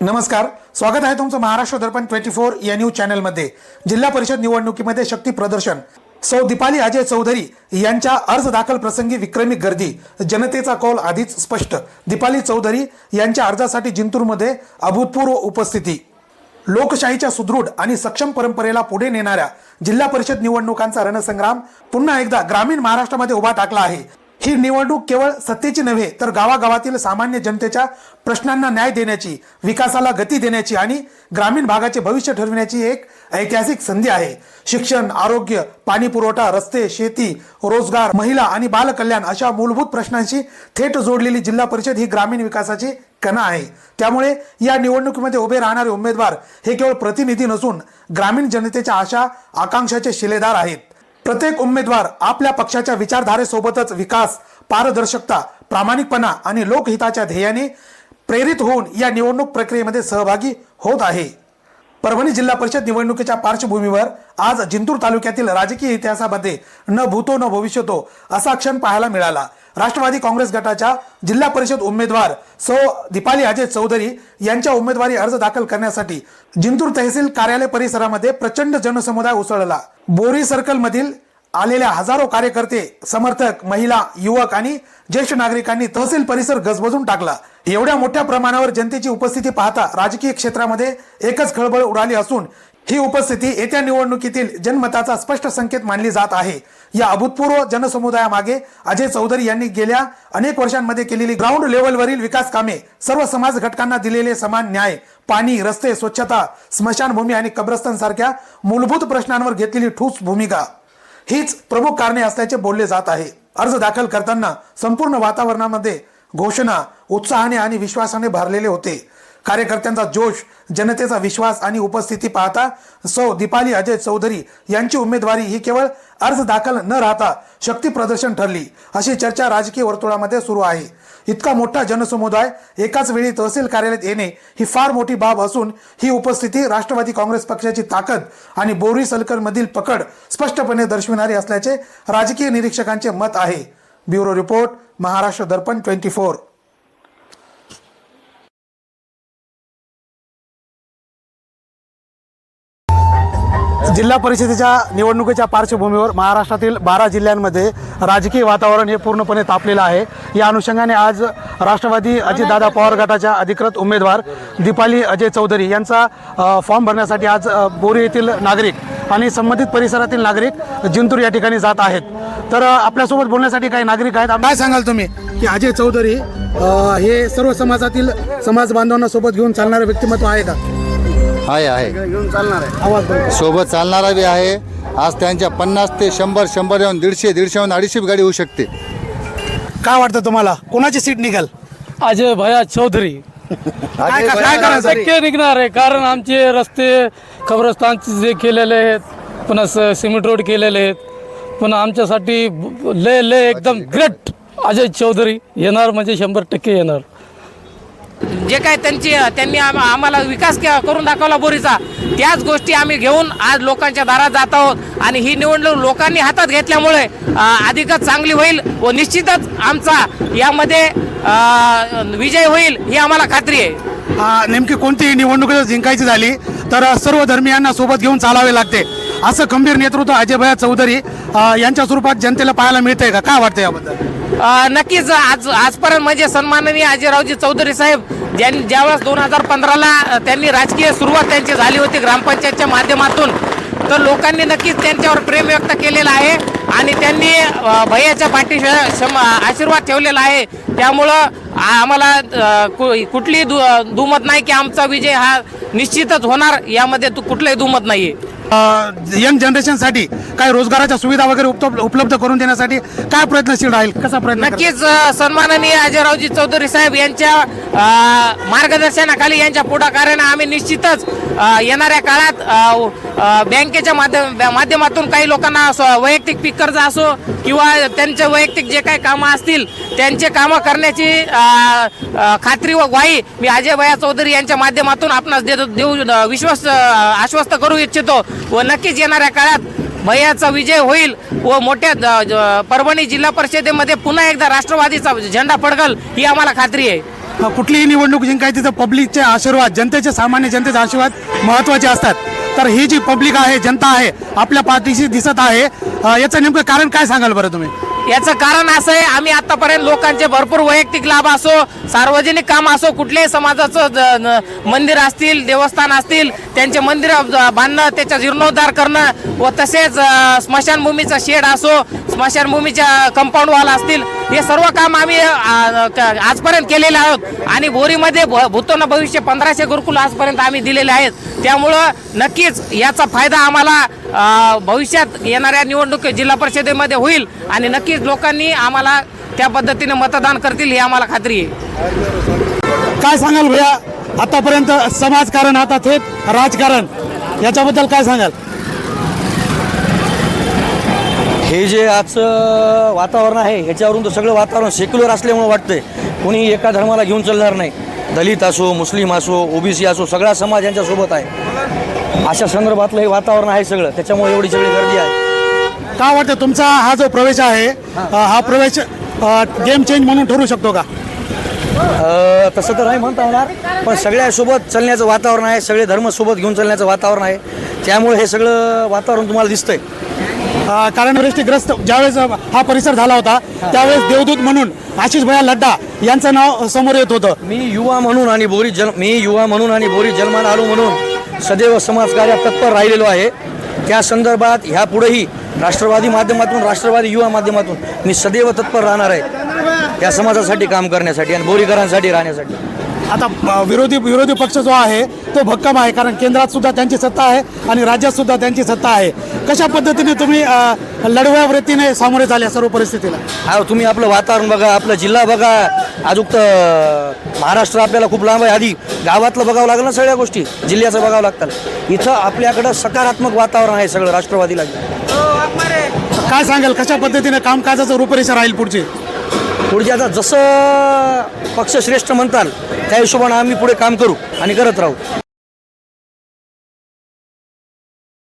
नमस्कार स्वागत आहे तुमचं महाराष्ट्र दर्पण ट्वेंटी फोर या न्यूज चॅनलमध्ये. जिल्हा परिषद निवडणुकीमध्ये शक्ती प्रदर्शन. सौ दीपाली अजय चौधरी यांच्या अर्ज दाखल प्रसंगी विक्रमी गर्दी. जनतेचा कौल आधीच स्पष्ट. दीपाली चौधरी यांच्या अर्जासाठी जिंतूरमध्ये अभूतपूर्व उपस्थिती. लोकशाहीच्या सुदृढ आणि सक्षम परंपरेला पुढे नेणाऱ्या जिल्हा परिषद निवडणुकांचा रणसंग्राम पुन्हा एकदा ग्रामीण महाराष्ट्रामध्ये उभा टाकला आहे. ही निवडणूक केवळ सत्तेची नव्हे तर गावागावातील सामान्य जनतेच्या प्रश्नांना न्याय देण्याची विकासाला गती देण्याची आणि ग्रामीण भागाचे भविष्य ठरविण्याची एक ऐतिहासिक संधी आहे. शिक्षण आरोग्य पाणी पुरवठा रस्ते शेती रोजगार महिला आणि बालकल्याण अशा मूलभूत प्रश्नांशी थेट जोडलेली जिल्हा परिषद ही ग्रामीण विकासाची कणा आहे. त्यामुळे या निवडणुकीमध्ये उभे राहणारे उमेदवार हे केवळ प्रतिनिधी नसून ग्रामीण जनतेच्या आशा आकांक्षाचे शिलेदार आहेत. प्रत्येक उमेदवार आपल्या पक्षाच्या विचारधारेसोबतच विकास पारदर्शकता प्रामाणिकपणा आणि लोकहिताच्या ध्येयाने प्रेरित होऊन या निवडणूक प्रक्रियेमध्ये सहभागी होत आहे. परभणी जिल्हा परिषद निवडणुकीच्या पार्श्वभूमीवर आज जिंतूर तालुक्यातील राजकीय इतिहासामध्ये न भूतो न भविष्यतो असा क्षण पाहायला मिळाला. राष्ट्रवादी काँग्रेस गटाच्या जिल्हा परिषद उमेदवार सौ दीपाली अजय चौधरी यांच्या उमेदवारी अर्ज दाखल करण्यासाठी जिंतूर तहसील कार्यालय परिसरामध्ये प्रचंड जनसमुदाय उसळला. बोरी सर्कल मधील आलेल्या हजारो कार्यकर्ते समर्थक महिला युवक आणि ज्येष्ठ नागरिकांनी तहसील परिसर गजबजून टाकला. एवढ्या मोठ्या प्रमाणावर जनतेची उपस्थिती पाहता राजकीय क्षेत्रामध्ये एकच खळबळ उडाली असून ही उपस्थिती येत्या निवडणुकीतील जनमताचा स्पष्ट संकेत मानली जात आहे. या अभूतपूर्व जनसमुदायामागे अजय चौधरी यांनी गेल्या अनेक वर्षांमध्ये केलेली ग्राउंड लेवलवरील विकास कामे सर्व समाज घटकांना दिलेले समान न्याय पाणी रस्ते स्वच्छता स्मशानभूमी आणि कब्रस्तान सारख्या मूलभूत प्रश्नांवर घेतलेली ठोस भूमिका. हीच प्रमुख कारणे असल्याचे बोलले जात आहे. अर्ज दाखल करताना संपूर्ण वातावरणामध्ये घोषणा उत्साहाने आणि विश्वासाने भरलेले होते. कार्यकर्त्यांचा जोश जनतेचा विश्वास आणि उपस्थिती पाहता सौ दीपाली अजय चौधरी यांची उमेदवारी ही केवळ अर्ज दाखल न राहता शक्ती प्रदर्शन ठरली. अशी चर्चा राजकीय वर्तुळामध्ये सुरू आहे. इतका मोठा जनसमुदाय एकाच वेळी तहसील कार्यालयात येणे ही फार मोठी बाब असून ही उपस्थिती राष्ट्रवादी काँग्रेस पक्षाची ताकद आणि बोरी सलकरमधील पकड स्पष्टपणे दर्शविणारी असल्याचे राजकीय निरीक्षकांचे मत आहे. Bureau report Maharashtra Darpan twenty four. जिल्हा परिषदेच्या निवडणुकीच्या पार्श्वभूमीवर महाराष्ट्रातील बारा जिल्ह्यांमध्ये राजकीय वातावरण हे पूर्णपणे तापलेलं आहे. या अनुषंगाने आज राष्ट्रवादी अजितदादा पवार गटाच्या अधिकृत उमेदवार दीपाली अजय चौधरी यांचा फॉर्म भरण्यासाठी आज बोरी येथील नागरिक आणि संबंधित परिसरातील नागरिक जिंतूर या ठिकाणी जात आहेत. तर आपल्यासोबत बोलण्यासाठी काही नागरिक आहेत. काय सांगाल तुम्ही? की अजय चौधरी हे सर्व समाजातील समाज बांधवांना सोबत घेऊन चालणारे व्यक्तिमत्व आहे का? आहे आहे आवाज बंद. सोबत चालणारा बी आहे. आज त्यांच्या पन्नास ते शंभर शंभर येऊन दीडशे दीडशे येऊन अडीचशे बी गाडी होऊ शकते. काय वाटतं तुम्हाला? कोणाची सीट निघाल? अजय भया चौधरी. काय काय करायचं? शक्य निघणार आहे कारण आमचे रस्ते कब्रस्तानचे जे केलेले आहेत पुन्हा स- सिमेंट रोड केलेले आहेत पुन्हा आमच्यासाठी ब- लय लय एकदम ग्रेट अजय चौधरी. येणार म्हणजे शंभर टक्के येणार. जे काय त्यांची त्यांनी आम्हाला विकास के- करून दाखवला बोरीचा त्याच गोष्टी आम्ही घेऊन आज लोकांच्या दारात जात आहोत. आणि ही निवडणूक लोकांनी हातात घेतल्यामुळे अधिकच चांगली होईल व निश्चितच आमचा यामध्ये विजय होईल ही आम्हाला खात्री आहे. नेमकी कोणतीही निवडणूक जिंकायची झाली तर सर्व धर्मियांना सोबत घेऊन चालावे लागते. असं खंबीर नेतृत्व अजयभया चौधरी यांच्या स्वरूपात जनतेला पाहायला मिळतंय का? काय वाटतं याबद्दल? नक्कीच. आज आजपर्यंत म्हणजे सन्माननीय अजयरावजी चौधरी साहेब ज्यां ज्यावेळेस दोन हजार पंधराला त्यांनी राजकीय सुरुवात त्यांची झाली होती ग्रामपंचायतच्या माध्यमातून तर लोकांनी नक्कीच त्यांच्यावर प्रेम व्यक्त केलेलं आहे आणि त्यांनी भैयाच्या पाठीशी आशीर्वाद ठेवलेला आहे. त्यामुळं आम्हाला कु- कुठलीही दु दुमत नाही की आमचा विजय हा निश्चितच होणार यामध्ये तू कुठलंही दुमत नाही आहे यंग जनरेशनसाठी काय रोजगाराच्या सुविधा वगैरे उपलब्ध उपलब्ध करून देण्यासाठी काय प्रयत्नशील राहील? कसा प्रयत्न नक्कीच सन्माननीय अजयरावजी चौधरी साहेब यांच्या मार्गदर्शनाखाली यांच्या पुढाकाराने आम्ही निश्चितच येणाऱ्या काळात बँकेच्या माध्यम माध्यमातून काही लोकांना वैयक्तिक पीक कर्ज असो किंवा त्यांचे वैयक्तिक जे काही कामं असतील त्यांचे कामं करण्याची खात्री व ग्वाही मी अजय भया चौधरी यांच्या माध्यमातून आपणास देतो देऊ विश्वास आश्वस्त करू इच्छितो. व नक्कीच येणाऱ्या काळात भैयाचा विजय होईल व मोठ्या ज- परभणी जिल्हा परिषदेमध्ये पुन्हा एकदा राष्ट्रवादीचा झेंडा फडकल ही आम्हाला खात्री आहे. कुठलीही निवडणूक जिंकायची तिथं पब्लिकचे आशीर्वाद जनतेचे सामान्य जनतेचे आशीर्वाद महत्त्वाचे असतात. तर ही जी पब्लिक आहे जनता आहे आपल्या पाठीशी दिसत आहे याचं नेमकं कारण काय सांगाल बरं तुम्ही? याचं कारण असं आहे आम्ही आतापर्यंत लोकांचे भरपूर वैयक्तिक लाभ असो सार्वजनिक काम असो कुठल्याही समाजाचं ज- न- मंदिर असतील देवस्थान असतील त्यांचे मंदिर बांधणं त्याचा जीर्णोद्धार करणं व तसेच स्मशानभूमीचा शेड असो स्मशानभूमीच्या कंपाऊंड वॉल असतील हे सर्व काम आम्ही क- आजपर्यंत केलेले आहोत. आणि बोरीमध्ये भ- भूतोन भविष्य पंधराशे गुरुकुल आजपर्यंत आम्ही दिलेले आहेत. त्यामुळं नक्कीच याचा फायदा आम्हाला भविष्यात येणाऱ्या निवडणूक जिल्हा परिषदेमध्ये होईल आणि नक्कीच लोकांनी आम्हाला त्या पद्धतीने मतदान करतील ही आम्हाला खात्री आहे. काय सांगाल भैया? आतापर्यंत समाजकारण आता थेट राजकारण. याच्याबद्दल काय सांगाल? हे जे आजचं वातावरण आहे ह्याच्यावरून तर सगळं वातावरण सेक्युलर असल्यामुळे वाटतंय. कोणी एका धर्माला घेऊन चालणार नाही. दलित असो मुस्लिम असो ओबीसी असो सगळा समाज यांच्यासोबत आहे. अशा संदर्भातलं हे वातावरण आहे सगळं. त्याच्यामुळे एवढी सगळी गर्दी आहे. काय वाटतं तुमचा हा जो प्रवेश आहे अ, हा प्रवेश गेम चेंज म्हणून ठरू शकतो का? अ, तसं तर नाही म्हणता येणार पण सगळ्यासोबत चालण्याचं वातावरण आहे सगळे धर्म सोबत घेऊन चालण्याचं वातावरण आहे. त्यामुळे हे सगळं वातावरण तुम्हाला दिसतंय. अ, कारण वृष्टीग्रस्त ज्यावेळेस हा परिसर झाला होता त्यावेळेस देवदूत म्हणून आशिष भैया लड्डा यांचं नाव समोर येत होतं. मी युवा म्हणून आणि बोरी जल मी युवा म्हणून आणि बोरी जन्माला आलो म्हणून सदैव समाजकार्यात तत्पर राहिलेलो आहे. त्या संदर्भात ह्यापुढेही राष्ट्रवादी माध्यमातून राष्ट्रवादी युवा माध्यमातून मी सदैव तत्पर राहणार आहे. या समाजासाठी काम करण्यासाठी आणि बोरीकरांसाठी राहण्यासाठी. आता विरोधी विरोधी पक्ष जो आहे तो भक्कम आहे कारण केंद्रात सुद्धा त्यांची सत्ता आहे आणि राज्यात सुद्धा त्यांची सत्ता आहे. कशा पद्धतीने तुम्ही लढव्या वृत्तीने सामोरे झाले सर्व परिस्थितीला? हा तुम्ही आपलं वातावरण बघा आपला जिल्हा बघा. अजून तर महाराष्ट्र आपल्याला खूप लांब आहे. आधी गावातलं बघावं लागलं ना सगळ्या गोष्टी. जिल्ह्याचं बघावं लागतात इथं आपल्याकडं सकारात्मक वातावरण आहे सगळं राष्ट्रवादीला. काय सांगाल कशा पद्धतीने कामकाजाचं रूपरेषा राहील पुढची? पुढचे आता जसं पक्ष श्रेष्ठ म्हणताल त्या हिशोबानं आम्ही पुढे काम करू आणि करत राहू.